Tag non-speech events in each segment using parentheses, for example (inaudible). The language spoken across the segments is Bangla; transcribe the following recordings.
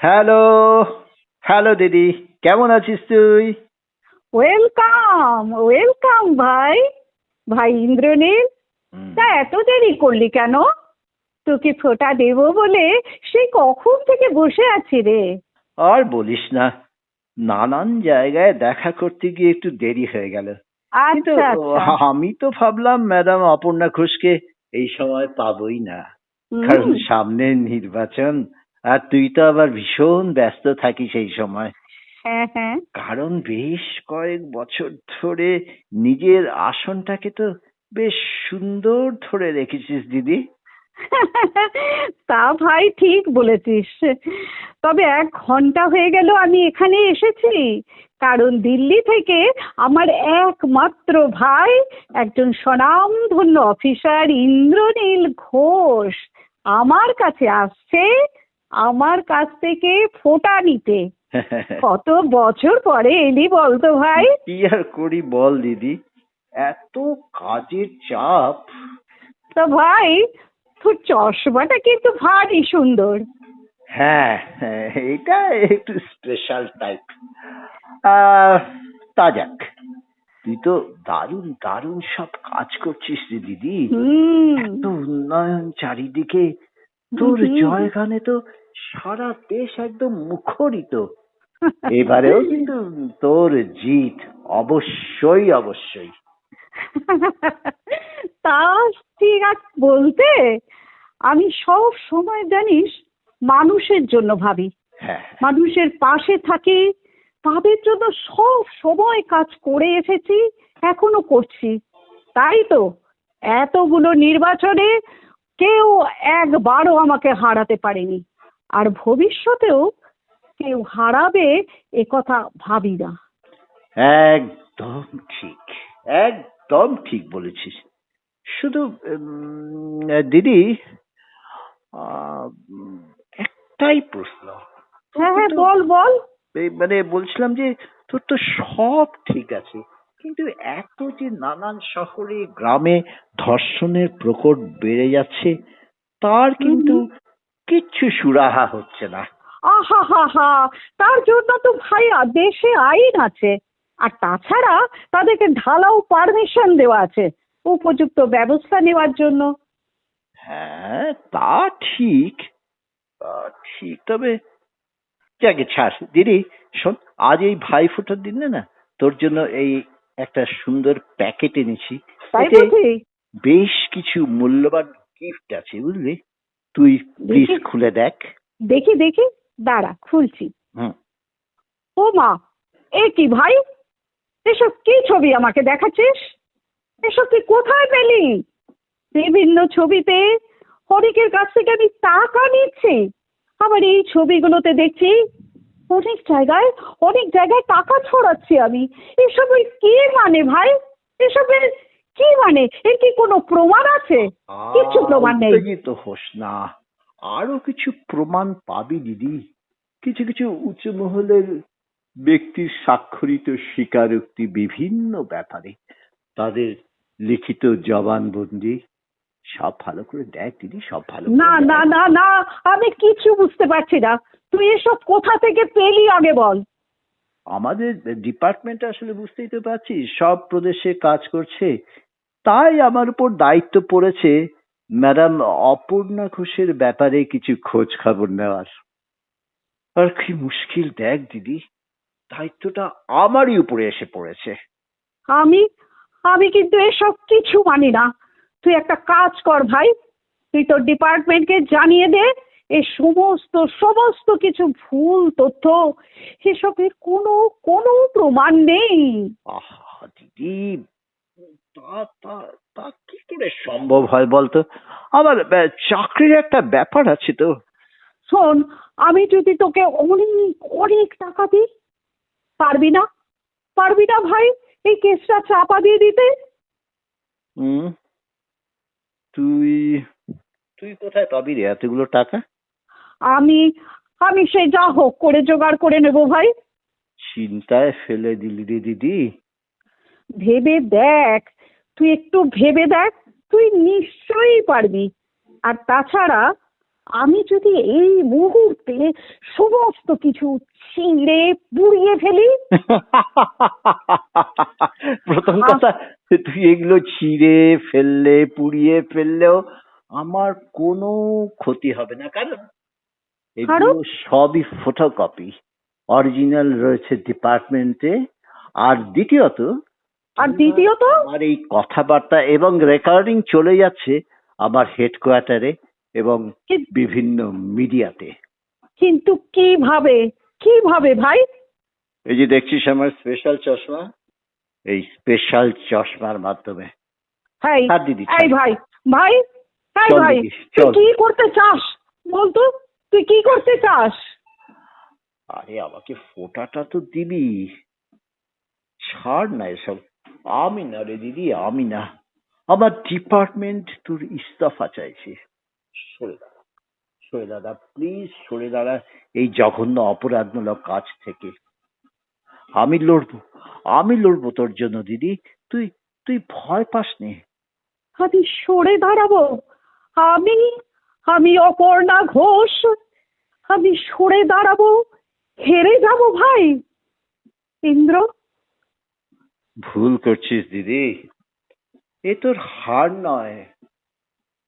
হ্যালো হ্যালো দিদি কেমন আছিস তুই? ওয়েলকাম ওয়েলকাম ভাই। ভাই ইন্দ্রনীল তা এত দেরি করলি কেন? তোকে ফোঁটা দেবো বলে সে কখন থেকে বসে আছি রে? আর বলিস না নানান জায়গায় দেখা করতে গিয়ে একটু দেরি হয়ে গেল। আচ্ছা আচ্ছা। আমি তো ভাবলাম ম্যাডাম অপর্ণা ঘোষকে এই সময় পাবোই না। কারণ সামনে নির্বাচন আর তুই তো আবার ভীষণ ব্যস্ত থাকিস এই সময়। হ্যাঁ হ্যাঁ। কারণ বেশ কয়েক বছর ধরে নিজের আসনটাকে তো বেশ সুন্দর ধরে রেখেছিস দিদি। (laughs) তা ভাই ঠিক বলেছিস। তবে এক ঘণ্টা হয়ে গেল আমি এখানে এসেছি। কারণ দিল্লি থেকে আমার একমাত্র ভাই একজন স্বনামধন্য অফিসার ইন্দ্রনীল ঘোষ আমার কাছে আসছে আমার কাছ থেকে ফোঁটা নিতে। কত বছর পরে এলি বলতো ভাই? কি আর করি বল দিদি? এত কাজের চাপ। তো ভাই তোর চশমাটা কিন্তু ভারী সুন্দর। হ্যাঁ হ্যাঁ, এটা একটু স্পেশাল টাইপ তা যাক। তুই তো দারুণ দারুণ সব কাজ করছিস রে দিদি। হুম। এত উন্নয়ন চারিদিকে তোর হুম। জয়গানে তো সারা দেশ একদম মুখরিত। এবারেও কিন্তু তোর জিত অবশ্যই অবশ্যই। তা ঠিক আছে বলতে আমি সব সময় জানিস মানুষের জন্য ভাবি। হ্যাঁ। মানুষের পাশে থাকি তাদের জন্য সব সময় কাজ করে এসেছি এখনও করছি। তাই তো এতগুলো নির্বাচনে কেউ একবারও আমাকে হারাতে পারেনি। আর ভবিষ্যতেও কেউ হারাবে এ কথা ভাবি না। একদম ঠিক একদম ঠিক বলেছিস। শুধু দিদি একটাই প্রশ্ন। হ্যাঁ হ্যাঁ বল বল। মানে বলছিলাম যে তোর তো সব ঠিক আছে। কিন্তু এত যে নানান শহরে গ্রামে ধর্ষণের প্রকট বেড়ে যাচ্ছে তার কিন্তু কিচ্ছু সুরাহা হচ্ছে না। আহা হা হা তার জন্য তো ভাই দেশে আইন আছে। আর তাছাড়া তাদেরকে ঢালাও পারমিশন দেওয়া আছে উপযুক্ত ব্যবস্থা নেওয়ার জন্য। হ্যাঁ তা ঠিক তা ঠিক তবে যাকে ছাড় দিদি শোন আজ এই ভাই ফোটার দিন না তোর জন্য এই একটা সুন্দর প্যাকেট এনেছি। বেশ কিছু মূল্যবান গিফট আছে বুঝলি? তুই প্লিজ খুলে দেখ। দেখি দেখি। দাঁড়া খুলছি। হুম। ও মা এ কি ভাই? এসব কি ছবি আমাকে দেখাচ্ছিস? এসব তুই কোথায় পেলি? বিভিন্ন ছবিতে হরিকের কাছ থেকে আমি টাকা নিচ্ছি। আবার এই ছবিগুলোতে দেখছি অনেক জায়গায় অনেক জায়গায় টাকা ছড়াচ্ছি আমি। এসবের কি মানে ভাই? এসবের কি মানে? এর কি কোনো প্রমাণ আছে? কিচ্ছু প্রমাণ নেই। উত্তেজিত হোস না। আরও কিছু প্রমাণ পাবি দিদি। কিছু কিছু উচ্চ মহলের ব্যক্তির স্বাক্ষরিত স্বীকারোক্তি বিভিন্ন ব্যাপারে। তাদের লিখিত জবানবন্দি সব ভালো করে দেখ দিদি সব ভালো না না না না আমি কিছু বুঝতে পারছি না। তুই এসব কোথা থেকে পেলি আগে বল। আমাদের ডিপার্টমেন্ট আসলে বুঝতেই তো পারছিস সব প্রদেশে কাজ করছে। তাই আমার উপর দায়িত্ব পড়েছে ম্যাডাম অপর্ণা ঘোষের ব্যাপারে কিছু খোঁজ খবর নেওয়ার। আর কি মুশকিল দেখ দিদি দায়িত্বটা আমারই উপরে এসে পড়েছে। আমি আমি কিন্তু এসব কিছু মানি না। তুই একটা কাজ কর ভাই। তুই তোর ডিপার্টমেন্টকে জানিয়ে দে এ সমস্ত সমস্ত কিছু ভুল তথ্য এসবের কোনো কোনো প্রমাণ নেই। আহা দিদি তা তা তা কি করে সম্ভব হয় বলতো? আমার চাকরির একটা ব্যাপার আছে তো। শোন আমি যদি তোকে অনেক অনেক টাকা দিই পারবি না? পারবি না ভাই এই কেসটা চাপা দিয়ে দিতে? হুম? তুই তুই কোথায় পাবি রে এতগুলো টাকা? আমি আমি সে যা হোক করে জোগাড় করে নেব ভাই। চিন্তায় ফেলে দিলি রে দিদি। ভেবে দেখ তুই একটু ভেবে দেখ তুই নিশ্চয়ই পারবি। আর তাছাড়া আমি যদি এই মুহূর্তে সমস্ত কিছু ছিঁড়ে পুড়িয়ে ফেলি? (laughs) প্রথম কথা তুই এগুলো ছিঁড়ে ফেললে পুড়িয়ে ফেললেও আমার কোনো ক্ষতি হবে না। কারণ এগুলো সবই ফটোকপি অরিজিনাল রয়েছে ডিপার্টমেন্টে আর দ্বিতীয়ত আর দ্বিতীয়ত? আমার এই কথাবার্তা এবং রেকর্ডিং চলে যাচ্ছে আমার হেডকোয়ার্টারে এবং বিভিন্ন মিডিয়াতে। কিন্তু কীভাবে? কীভাবে ভাই? এই যে দেখছিস আমার স্পেশাল চশমা? এই স্পেশাল চশমার মাধ্যমে। হ্যাঁ দিদি। এই ভাই ভাই এই ভাই তুই কি করতে চাস? বলতো তুই কি করতে চাস? আরে আমাকে ফোটাটা তো দিবি। ছাড় না এসব। আমি না রে দিদি আমি না। আমার ডিপার্টমেন্ট তোর ইস্তফা চাইছে। সরে দাঁড়া সরে দাদা প্লিজ সরে দাঁড়া এই জঘন্য অপরাধমূলক কাজ থেকে। আমি লড়বো আমি লড়বো তোর জন্য দিদি। তুই তুই ভয় পাস নে। আমি সরে দাঁড়াবো। আমি আমি অপর্ণা ঘোষ। আমি সরে দাঁড়াবো। হেরে যাব ভাই। ইন্দ্র? ভুল করছিস দিদি। এ তোর হার নয়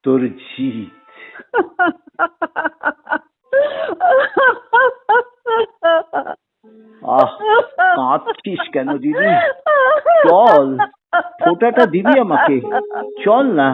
তোর জিত আহ কাঁদছিস কেন দিদি? চল ফোঁটাটা দিবি আমাকে। চল না।